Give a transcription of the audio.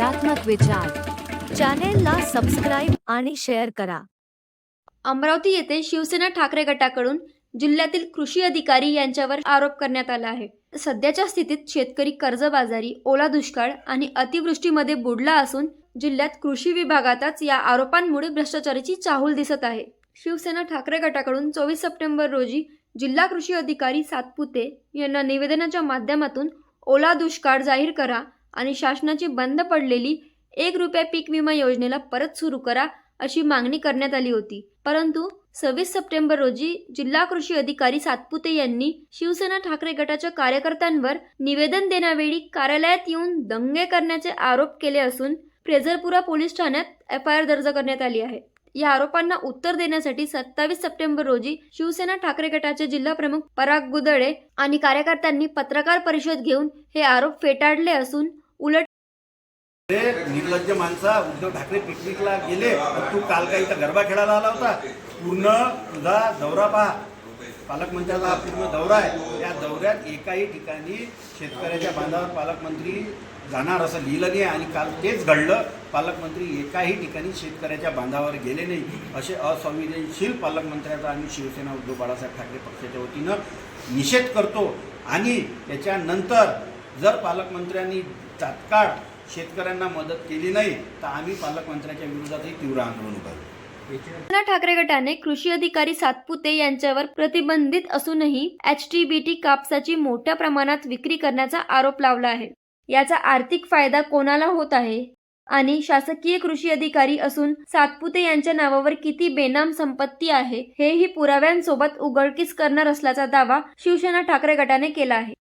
सकारात्मक विचार. चॅनेलला सबस्क्राईब आणि शेअर करा. अमरावती येथे शिवसेना ठाकरे गटाकडून जिल्ह्यातील कृषी अधिकारी यांच्यावर आरोप करण्यात आला आहे. सध्याच्या स्थितीत शेतकरी कर्जबाजारी ओला दुष्काळ आणि अतिवृष्टीमध्ये बुडला असून जिल्ह्यात कृषी विभागातच या आरोपांमुळे भ्रष्टाचाराची चाहूल दिसत आहे. शिवसेना ठाकरे गटाकडून चोवीस सप्टेंबर रोजी जिल्हा कृषी अधिकारी सातपुते यांना निवेदनाच्या माध्यमातून ओला दुष्काळ जाहीर करा आणि शासनाची बंद पडलेली एक रुपया पीक विमा योजनेला परत सुरू करा अशी मागणी करण्यात आली होती. परंतु सव्वीस सप्टेंबर रोजी जिल्हा कृषी अधिकारी सातपुते यांनी शिवसेना ठाकरे गटाच्या कार्यकर्त्यांवर निवेदन देण्यावेळी कार्यालयात येऊन दंगे करण्याचे आरोप केले असून फ्रेझरपुरा पोलीस ठाण्यात एफ आय आर दर्ज करण्यात आली आहे. या आरोपांना उत्तर देण्यासाठी सत्तावीस सप्टेंबर रोजी शिवसेना ठाकरे गटाचे जिल्हा प्रमुख पराग गुदळे आणि कार्यकर्त्यांनी पत्रकार परिषद घेऊन हे आरोप फेटाळले असून उलट निर्लज्ज माणसा उद्धव ठाकरे पिकनिकला गेले तर तू काल काही इथं गरबा खेळायला आला होता. पूर्ण तुझा दौरा पहा. पालकमंत्र्याचा हा पूर्ण दौरा आहे. त्या दौऱ्यात एकाही ठिकाणी शेतकऱ्याच्या बांधावर पालकमंत्री जाणार असं लिहिलं नाही आणि काल तेच घडलं. पालकमंत्री एकाही ठिकाणी शेतकऱ्याच्या बांधावर गेले नाही. असे असंवेदनशील पालकमंत्र्याचा आम्ही शिवसेना उद्धव बाळासाहेब ठाकरे पक्षाच्या वतीनं निषेध करतो. आणि त्याच्यानंतर जर पालकमंत्र्यांनी तात्काळ शेतकऱ्यांना मदत केली नाही तर आम्ही पालकमंत्र्यांच्या विरोधातही तीव्र आंदोलन उभारू ठाकरे गटाने कृषी अधिकारी सातपुते यांच्यावर प्रतिबंधित असूनही एच टी बी टी कापसाची मोठ्या प्रमाणात विक्री करण्याचा आरोप लावला आहे. याचा आर्थिक फायदा कोणाला होत आहे? आणि शासकीय कृषी अधिकारी असून सातपुते यांच्या नावावर किती बेनाम संपत्ती आहे हेही पुराव्यांसोबत उघडकीस करणार असल्याचा दावा शिवसेना ठाकरे गटाने केला आहे.